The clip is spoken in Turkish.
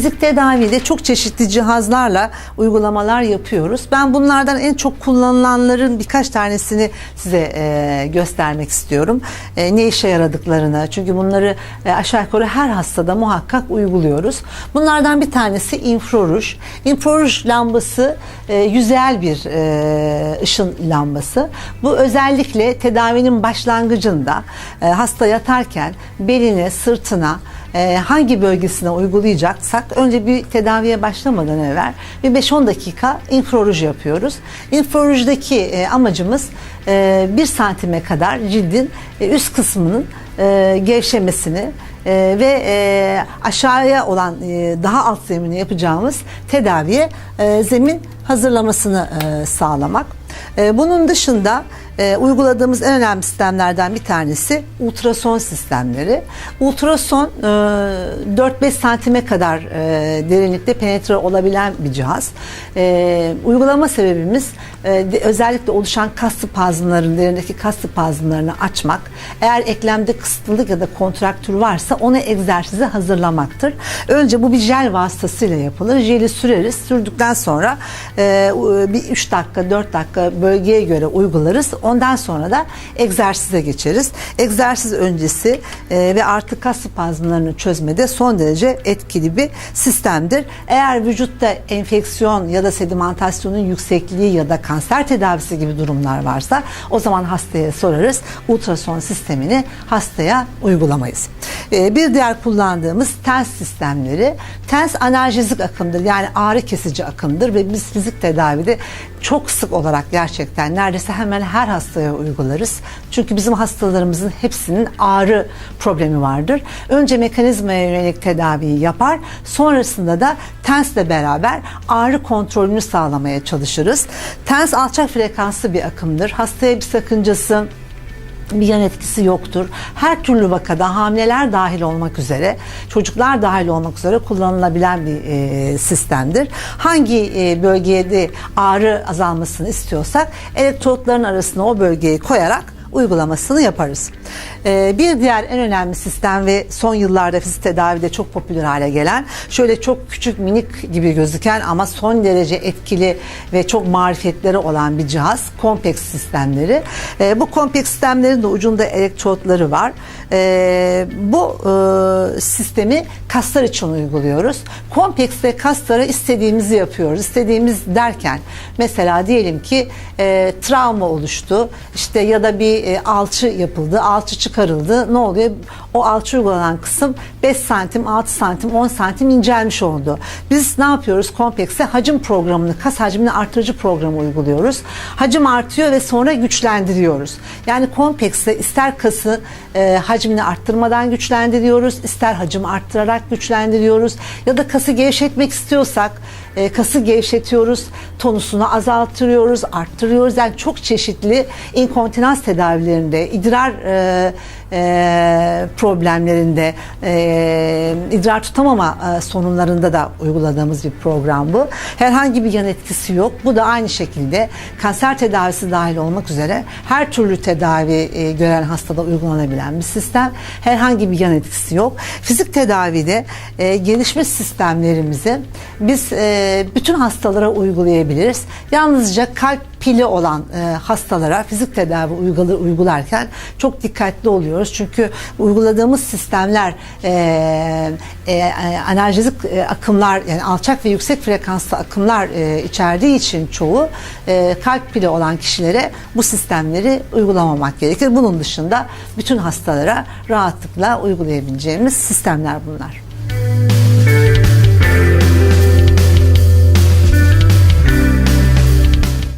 fizik tedavide çok çeşitli cihazlarla uygulamalar yapıyoruz. Ben bunlardan en çok kullanılanların birkaç tanesini size e, göstermek istiyorum. E, ne işe yaradıklarını. Çünkü bunları e, aşağı yukarı her hastada muhakkak uyguluyoruz. Bunlardan bir tanesi infraruj. Infraruj lambası e, yüzeyel bir e, ışın lambası. Bu özellikle tedavinin başlangıcında e, hasta yatarken beline, sırtına, e, hangi bölgesine uygulayacaksak önce bir tedaviye başlamadan evvel bir 5-10 dakika infraruj yapıyoruz. İnfrarujdaki e, amacımız e, 1 santime kadar cildin e, üst kısmının e, gevşemesini e, ve e, aşağıya olan e, daha alt zemini yapacağımız tedaviye e, zemin hazırlamasını e, sağlamak. E, bunun dışında e, uyguladığımız en önemli sistemlerden bir tanesi ultrason sistemleri. Ultrason e, 4-5 santime kadar e, derinlikte penetre olabilen bir cihaz. E, uygulama sebebimiz e, özellikle oluşan kas spazmların, derindeki kas spazmlarını açmak. Eğer eklemde kısıtlılık ya da kontraktür varsa onu egzersize hazırlamaktır. Önce bu bir jel vasıtasıyla yapılır. Jeli süreriz. Sürdükten sonra e, bir 3 dakika 4 dakika bölgeye göre uygularız. Ondan sonra da egzersize geçeriz. Egzersiz öncesi e, ve artık kas spazmlarını çözmede son derece etkili bir sistemdir. Eğer vücutta enfeksiyon ya da sedimentasyonun yüksekliği ya da kanser tedavisi gibi durumlar varsa o zaman hastaya sorarız. Ultrason sistemini hastaya uygulamayız. E, bir diğer kullandığımız TENS sistemleri. TENS analjezik akımdır yani ağrı kesici akımdır ve biz fizik tedavide çok sık olarak gerçekten neredeyse hemen her hastaya uygularız. Çünkü bizim hastalarımızın hepsinin ağrı problemi vardır. Önce mekanizmaya yönelik tedaviyi yapar. Sonrasında da TENS'le beraber ağrı kontrolünü sağlamaya çalışırız. TENS alçak frekanslı bir akımdır. Hastaya bir sakıncası bir yan etkisi yoktur. Her türlü vakada hamileler dahil olmak üzere, çocuklar dahil olmak üzere kullanılabilen bir e, sistemdir. Hangi e, bölgede ağrı azalmasını istiyorsak elektrotların arasına o bölgeyi koyarak uygulamasını yaparız. Ee, bir diğer en önemli sistem ve son yıllarda fizik tedavide çok popüler hale gelen şöyle çok küçük minik gibi gözüken ama son derece etkili ve çok marifetleri olan bir cihaz kompleks sistemleri. Ee, bu kompleks sistemlerin de ucunda elektrotları var. Ee, bu e, sistemi kaslar için uyguluyoruz. Komplekste kaslara istediğimizi yapıyoruz. İstediğimiz derken mesela diyelim ki e, travma oluştu işte ya da bir e, alçı yapıldı, alçı çıkarıldı. Ne oluyor? O alçı uygulanan kısım 5 santim, 6 santim, 10 santim incelmiş oldu. Biz ne yapıyoruz? Komplekse hacim programını, kas hacmini artırıcı programı uyguluyoruz. Hacim artıyor ve sonra güçlendiriyoruz. Yani komplekse ister kası e, hacmini arttırmadan güçlendiriyoruz, ister hacim arttırarak güçlendiriyoruz ya da kası gevşetmek istiyorsak e, kası gevşetiyoruz, tonusunu azaltıyoruz, arttırıyoruz. Yani çok çeşitli inkontinans tedavilerinde, idrar e, e, problemlerinde, e, idrar tutamama e, sorunlarında da uyguladığımız bir program bu. Herhangi bir yan etkisi yok. Bu da aynı şekilde kanser tedavisi dahil olmak üzere her türlü tedavi e, gören hastada uygulanabilen bir sistem. Herhangi bir yan etkisi yok. Fizik tedavide e, gelişmiş sistemlerimizi biz e, bütün hastalara uygulayabiliriz. Yalnızca kalp pili olan e, hastalara fizik tedavi uygula, uygularken çok dikkatli oluyoruz. Çünkü uyguladığımız sistemler e, e, analjezik e, akımlar yani alçak ve yüksek frekanslı akımlar e, içerdiği için çoğu e, kalp pili olan kişilere bu sistemleri uygulamamak gerekir. Bunun dışında bütün hastalara rahatlıkla uygulayabileceğimiz sistemler bunlar.